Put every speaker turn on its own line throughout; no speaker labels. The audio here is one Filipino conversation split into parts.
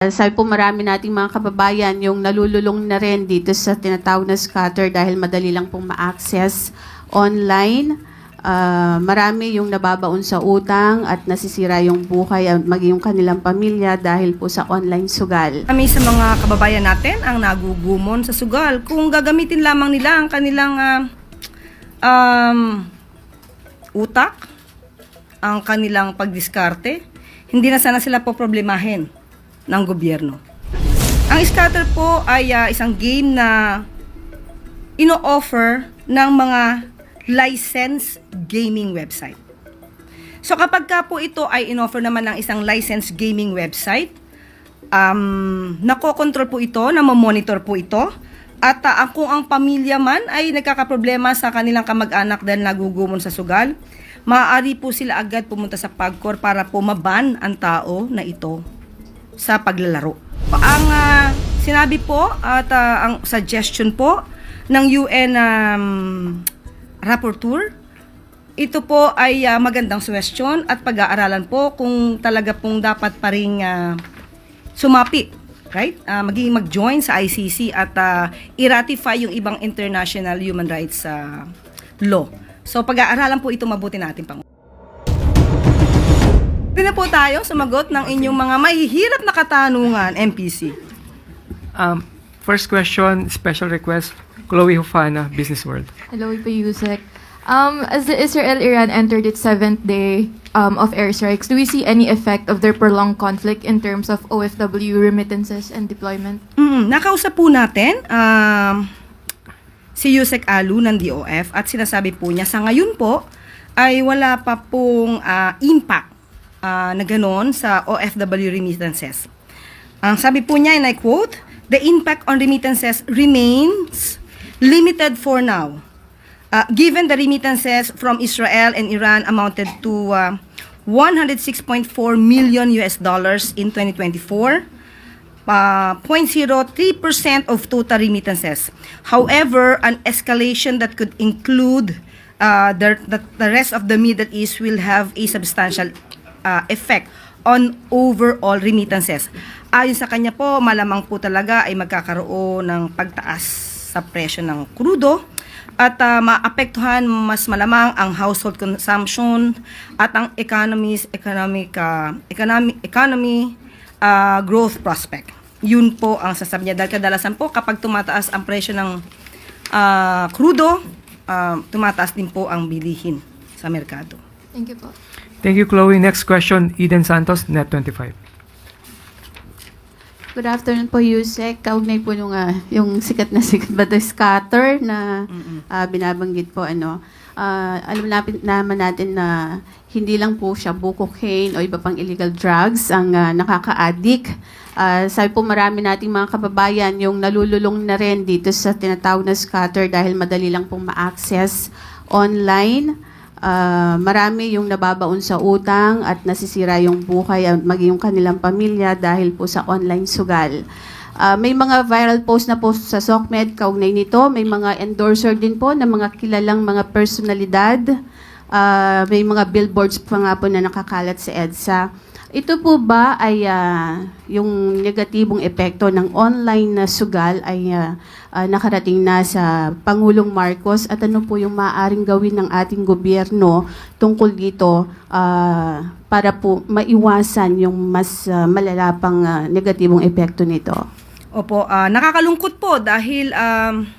Sabi po marami nating mga kababayan yung nalululong na rin dito sa tinatawag na scatter dahil madali lang pong ma-access online. Ah, marami yung nababaon sa utang at nasisira yung buhay at maging yung kanilang pamilya dahil po sa online sugal.
Kami sa mga kababayan natin ang nagugumon sa sugal. Kung gagamitin lamang nila ang kanilang ah, um, utak, ang kanilang pagdiskarte, hindi na sana sila po problemahin ng gobyerno. Ang scatter po ay ah, isang game na ino-offer ng mga licensed gaming website. So kapag ka po ito ay inoffer naman ng isang licensed gaming website, um, nakokontrol po ito, namomonitor po ito, at ang- kung ang pamilya man ay nagkakaproblema sa kanilang kamag-anak dahil nagugumon sa sugal, maaari po sila agad pumunta sa PAGCOR para po maban ang tao na ito sa paglalaro. Ang ah, sinabi po at ah, ang suggestion po ng UN um, rapporteur ito po ay ah, magandang suggestion at pag-aaralan po kung talaga pong dapat pa rin ah, sumapi, right? Ah, magiging mag-join sa ICC at ah, i-ratify yung ibang international human rights ah, law. So pag-aaralan po ito mabuti natin pang. Hindi na po tayo sumagot ng inyong mga mahihirap na katanungan, MPC.
Um, first question, special request, Chloe Hufana, Business World.
Hello po, Yusek. Um, as the Israel-Iran entered its seventh day um, of airstrikes, do we see any effect of their prolonged conflict in terms of OFW remittances and deployment?
Mm, nakausap po natin um, si Yusek Alu ng DOF at sinasabi po niya sa ngayon po ay wala pa pong ah, impact ah, na ganon sa OFW remittances. Ang sabi po niya, and I quote, The impact on remittances remains limited for now. Uh, given the remittances from Israel and Iran amounted to uh, 106.4 million US dollars in 2024, uh, 0.03% of total remittances. However, an escalation that could include uh, the, the, the rest of the Middle East will have a substantial uh, effect on overall remittances. Ayon sa kanya po, malamang po talaga ay magkakaroon ng pagtaas sa presyo ng krudo at uh, maapektuhan mas malamang ang household consumption at ang economies economic uh, economy economy uh, growth prospect. Yun po ang sasabi niya dahil kadalasan po kapag tumataas ang presyo ng uh, krudo, uh, tumataas din po ang bilihin sa merkado.
Thank you po.
Thank you, Chloe. Next question, Eden Santos, Net25.
Good afternoon po, Yusek. Kaugnay po nung, ah, yung sikat na sikat ba the scatter na ah, binabanggit po. Ano, Ah, alam natin, naman natin na hindi lang po siya buko cocaine o iba pang illegal drugs ang ah, nakaka-addict. Ah, sabi po marami nating mga kababayan yung nalululong na rin dito sa tinatawag na scatter dahil madali lang pong ma-access online. Ah, marami yung nababaon sa utang at nasisira yung buhay at maging yung kanilang pamilya dahil po sa online sugal. Ah, may mga viral post na po sa SOCMED kaugnay nito. May mga endorser din po ng mga kilalang mga personalidad. Ah, may mga billboards pa nga po na nakakalat sa EDSA. Ito po ba ay ah, yung negatibong epekto ng online na sugal ay ah, ah, nakarating na sa Pangulong Marcos at ano po yung maaaring gawin ng ating gobyerno tungkol dito ah, para po maiwasan yung mas ah, malala pang ah, negatibong epekto nito?
Opo, ah, nakakalungkot po dahil um,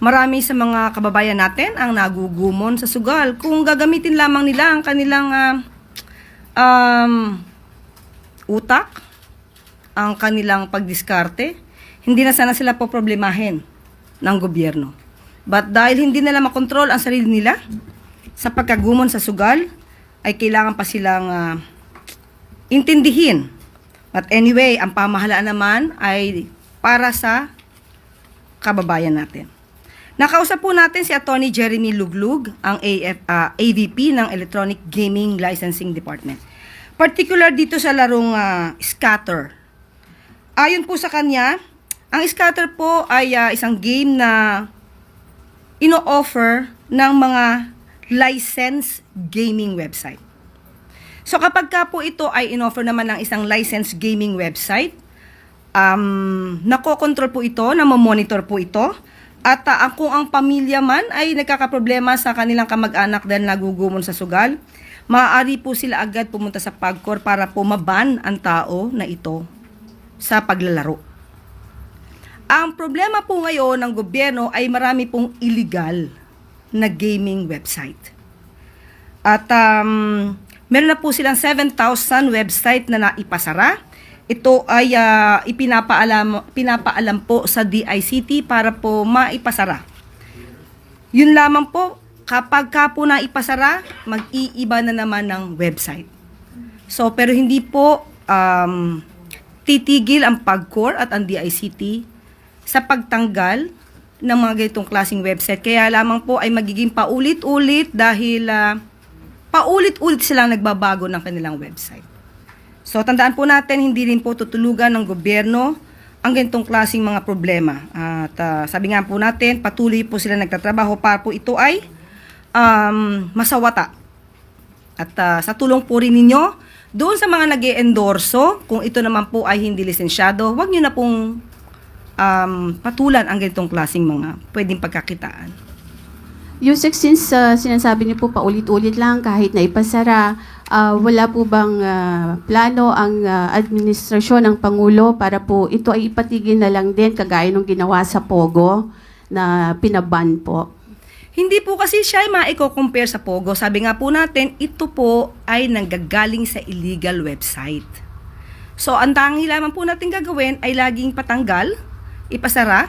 marami sa mga kababayan natin ang nagugumon sa sugal. Kung gagamitin lamang nila ang kanilang ah, um, utak, ang kanilang pagdiskarte, hindi na sana sila po problemahin ng gobyerno. But dahil hindi nila makontrol ang sarili nila sa pagkagumon sa sugal, ay kailangan pa silang ah, intindihin. But anyway, ang pamahalaan naman ay para sa kababayan natin. Nakausap po natin si Attorney Jeremy Luglug, ang AF, ah, AVP ng Electronic Gaming Licensing Department. Particular dito sa larong ah, scatter. Ayon po sa kanya, ang scatter po ay ah, isang game na ino-offer ng mga licensed gaming website. So kapag ka po ito ay inoffer naman ng isang licensed gaming website, Um, nakokontrol po ito, namomonitor po ito. At ah, kung ang pamilya man ay nagkakaproblema sa kanilang kamag-anak dahil nagugumon sa sugal, maaari po sila agad pumunta sa PAGCOR para po maban ang tao na ito sa paglalaro. Ang problema po ngayon ng gobyerno ay marami pong illegal na gaming website. At um, meron na po silang 7,000 website na naipasara. Ito ay ah, ipinapaalam, pinapaalam po sa DICT para po maipasara. Yun lamang po, kapag ka po naipasara, mag-iiba na naman ng website. So, pero hindi po um, titigil ang PAGCOR at ang DICT sa pagtanggal ng mga ganitong klaseng website. Kaya lamang po ay magiging paulit-ulit dahil ah, paulit-ulit silang nagbabago ng kanilang website. So, tandaan po natin, hindi rin po tutulugan ng gobyerno ang ganitong klaseng mga problema. At ah, sabi nga po natin, patuloy po sila nagtatrabaho para po ito ay um, masawata. At ah, sa tulong po rin ninyo, doon sa mga nag endorso kung ito naman po ay hindi lisensyado, huwag nyo na pong um, patulan ang ganitong klaseng mga pwedeng pagkakitaan.
Yusek, since uh, sinasabi niyo po paulit-ulit lang kahit na ipasara, ah, wala po bang ah, plano ang ah, administrasyon ng Pangulo para po ito ay ipatigil na lang din kagaya nung ginawa sa Pogo na pinaban po?
Hindi po kasi siya ay maiko-compare sa Pogo. Sabi nga po natin, ito po ay nanggagaling sa illegal website. So, ang tangi lamang po natin gagawin ay laging patanggal, ipasara,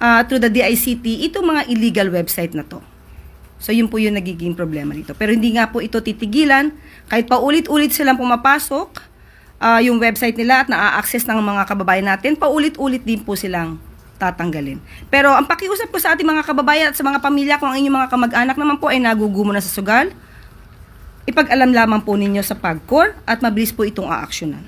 ah, through the DICT, itong mga illegal website na to. So, yun po yung nagiging problema dito. Pero hindi nga po ito titigilan. Kahit paulit-ulit silang pumapasok, ah, yung website nila at na-access ng mga kababayan natin, paulit-ulit din po silang tatanggalin. Pero ang pakiusap ko sa ating mga kababayan at sa mga pamilya kung ang inyong mga kamag-anak naman po ay nagugumo na sa sugal, ipag-alam lamang po ninyo sa PAGCOR at mabilis po itong aaksyonan.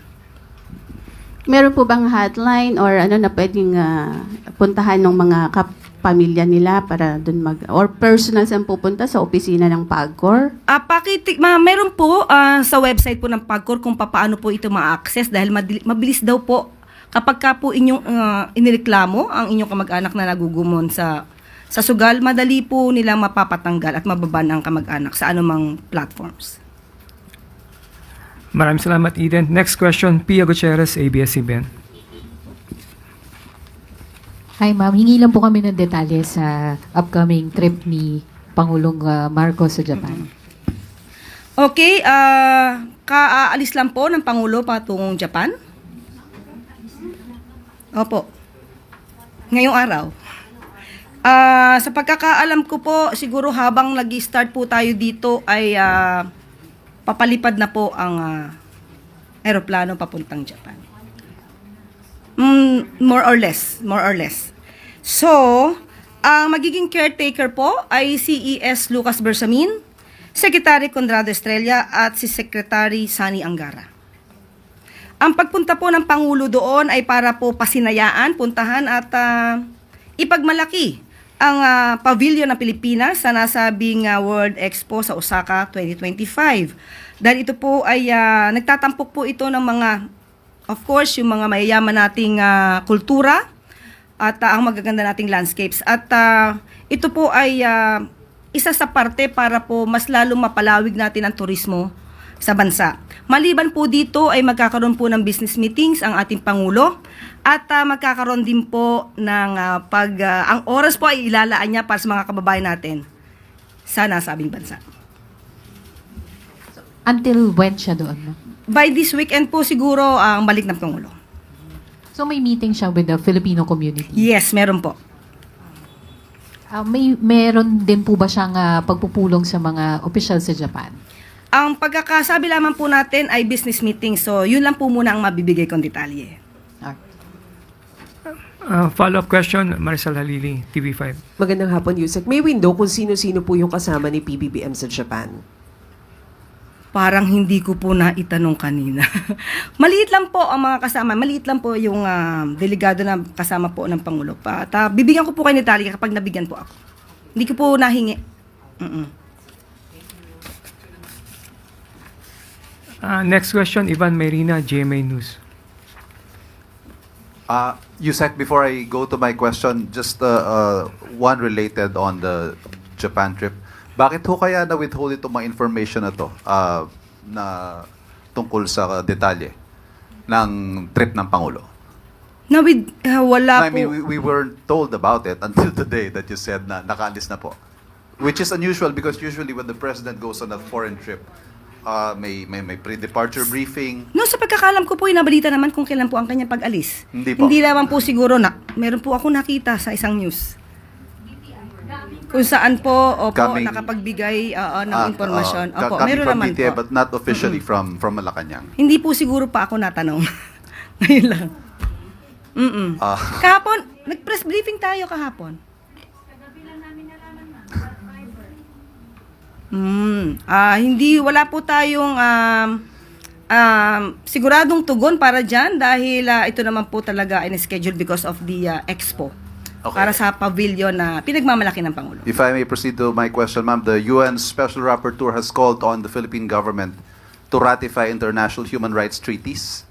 Meron po bang hotline or ano na pwedeng ah, puntahan ng mga kapamilya nila para dun mag or personal saan pupunta sa opisina ng PAGCOR?
Ah, pakiti, ma, meron po ah, sa website po ng PAGCOR kung paano po ito ma-access dahil mabilis daw po kapag ka po inyong ah, inireklamo ang inyong kamag-anak na nagugumon sa sa sugal, madali po nilang mapapatanggal at mababan ang kamag-anak sa anumang platforms.
Maraming salamat, Eden. Next question, Pia Gutierrez, ABS-CBN.
Hi ma'am, hingi lang po kami ng detalye sa upcoming trip ni Pangulong ah, Marcos sa Japan.
Okay, ah kaaalis lang po ng Pangulo patungong Japan? Opo. Ngayong araw. Ah, sa pagkakaalam ko po, siguro habang nag-start po tayo dito ay ah, papalipad na po ang ah, eroplano papuntang Japan. Mm, more or less, more or less. So, ang magiging caretaker po ay si ES Lucas Bersamin, Secretary Conrado Estrella at si Secretary Sani Angara. Ang pagpunta po ng Pangulo doon ay para po pasinayaan, puntahan at ah, ipagmalaki ang ah, pavilion ng Pilipinas sa nasabing ah, World Expo sa Osaka 2025. Dahil ito po ay ah, nagtatampok po ito ng mga Of course, yung mga mayayaman nating ah, kultura at ah, ang magaganda nating landscapes. At ah, ito po ay ah, isa sa parte para po mas lalong mapalawig natin ang turismo sa bansa. Maliban po dito ay magkakaroon po ng business meetings ang ating Pangulo at ah, magkakaroon din po ng ah, pag... ah, ang oras po ay ilalaan niya para sa mga kababayan natin sa nasabing bansa.
Until when siya doon?
By this weekend po siguro ang balik ng Pangulo.
So may meeting siya with the Filipino community.
Yes, meron po.
Ah, may meron din po ba siyang ah, pagpupulong sa mga opisyal sa Japan?
Ang pagkakasabi lamang po natin ay business meeting. So, yun lang po muna ang mabibigay kong detalye.
Uh, follow-up question, Maricel Halili, TV5.
Magandang hapon, Yusek. May window kung sino-sino po yung kasama ni PBBM sa Japan.
Parang hindi ko po na itanong kanina. maliit lang po ang mga kasama. Maliit lang po yung ah, delegado na kasama po ng Pangulo. Pa, at, ah, bibigyan ko po kayo ni kapag nabigyan po ako. Hindi ko po nahingi. Mm-mm.
Uh, next question, Ivan Merina, GMA News.
Uh, Yusek, before I go to my question, just uh, uh, one related on the Japan trip. Bakit ho kaya na-withhold itong mga information na to uh, na tungkol sa detalye ng trip ng Pangulo?
Na with, uh, wala
I mean,
po.
we, we weren't told about it until today that you said na nakaalis na po. Which is unusual because usually when the president goes on a foreign trip, uh, may, may, may pre-departure briefing,
No, sa pagkakalam ko po, inabalita naman kung kailan po ang kanyang pag-alis.
Hindi po.
naman po siguro na, meron po ako nakita sa isang news. Kung saan po, opo,
Coming-
nakapagbigay uh, uh, ng
Ah,
impormasyon.
ah,
opo, meron
from
naman
BTA,
po.
but not officially from from Malacanang.
Hindi po siguro pa ako natanong. Ngayon lang. Mm-mm.
Ah.
Kahapon, nag-press briefing tayo kahapon. Hmm. Ah, hindi wala po tayong um, um, siguradong tugon para diyan dahil ah, ito naman po talaga in schedule because of the ah, expo.
Okay.
Para sa pavilion na pinagmamalaki ng pangulo.
If I may proceed to my question, ma'am, the UN Special Rapporteur has called on the Philippine government to ratify international human rights treaties,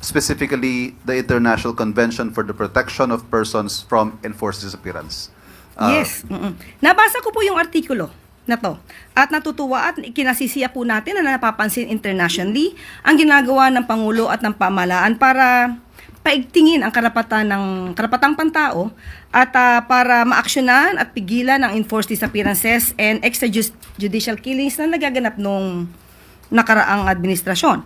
specifically the International Convention for the Protection of Persons from Enforced Disappearance. Uh,
Yes. mm-mm. Nabasa ko po yung artikulo na to. At natutuwa at kinasisiya po natin na napapansin internationally ang ginagawa ng Pangulo at ng pamahalaan para paigtingin ang karapatan ng karapatang pantao at ah, para maaksyonan at pigilan ang enforced disappearances and extrajudicial killings na nagaganap nung nakaraang administrasyon.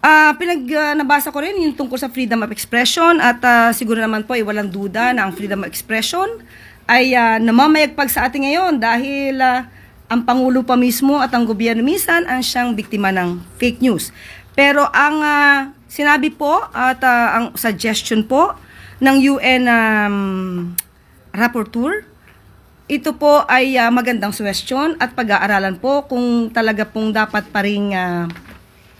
Ah, pinag ah, nabasa ko rin yung tungkol sa freedom of expression at ah, siguro naman po ay walang duda na ang freedom of expression ay ah, namamayagpag sa atin ngayon dahil ah, ang pangulo pa mismo at ang gobyerno minsan ang siyang biktima ng fake news. Pero ang ah, sinabi po at ah, ang suggestion po ng UN um, rapporteur ito po ay ah, magandang suggestion at pag-aaralan po kung talaga pong dapat pa rin ah,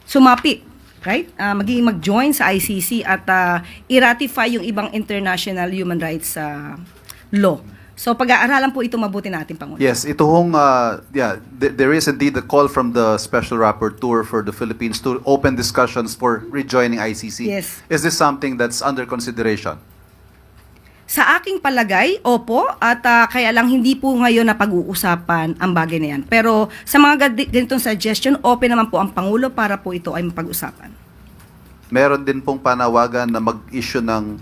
sumapi, right? Ah, maging mag-join sa ICC at ah, i-ratify yung ibang international human rights ah, law. So pag-aaralan po ito mabuti natin, Pangulo.
Yes, ito hong, uh, yeah, th- there is indeed a call from the Special Rapporteur for the Philippines to open discussions for rejoining ICC.
Yes.
Is this something that's under consideration?
Sa aking palagay, opo, at ah, kaya lang hindi po ngayon na pag-uusapan ang bagay na yan. Pero sa mga ganitong suggestion, open naman po ang Pangulo para po ito ay mapag-usapan.
meron din pong panawagan na mag-issue ng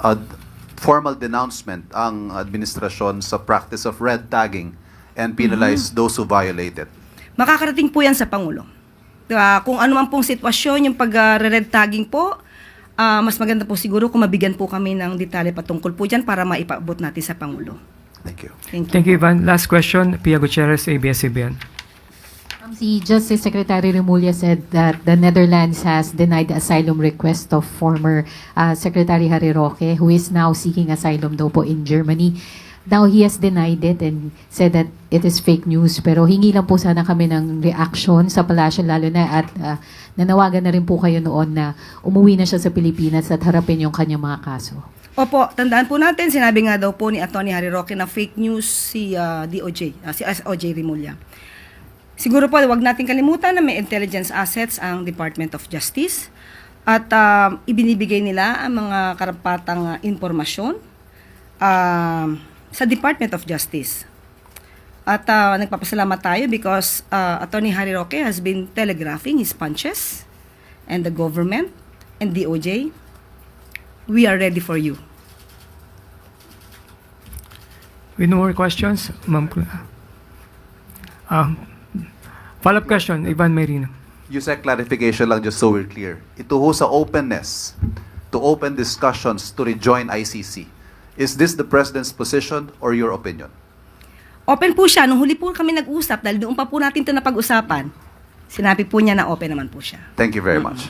uh, formal denouncement ang administrasyon sa practice of red tagging and penalize those who violate it.
Makakarating po yan sa Pangulo. Diba? Kung ano man pong sitwasyon, yung pag-red tagging po, ah, mas maganda po siguro kung mabigyan po kami ng detalye patungkol po dyan para maipaabot natin sa Pangulo.
Thank you.
Thank you.
Thank you, Ivan. Last question, Pia Gutierrez, ABS-CBN.
Si Justice Secretary Remulla said that the Netherlands has denied the asylum request of former uh, Secretary Harry Roque, who is now seeking asylum daw po in Germany. Now, he has denied it and said that it is fake news. Pero hingi lang po sana kami ng reaction sa palasyo, lalo na at uh, nanawagan na rin po kayo noon na umuwi na siya sa Pilipinas at harapin yung kanyang mga kaso.
Opo, tandaan po natin, sinabi nga daw po ni Atty. Harry Roque na fake news si ah, DOJ, ah, si SOJ Rimulya. Siguro po, wag natin kalimutan na may intelligence assets ang Department of Justice at ah, ibinibigay nila ang mga karapatang ah, impormasyon ah, sa Department of Justice. At ah, nagpapasalamat tayo because uh, Attorney Harry Roque has been telegraphing his punches and the government and DOJ we are ready for you.
With no more questions, Ma'am. Um, follow-up question, Ivan Merino.
Yusek, clarification lang just so we're clear. Ito ho sa openness to open discussions to rejoin ICC. Is this the President's position or your opinion?
Open po siya. Nung huli po kami nag-usap, dahil doon pa po natin ito napag-usapan, sinabi po niya na open naman po siya.
Thank you very much.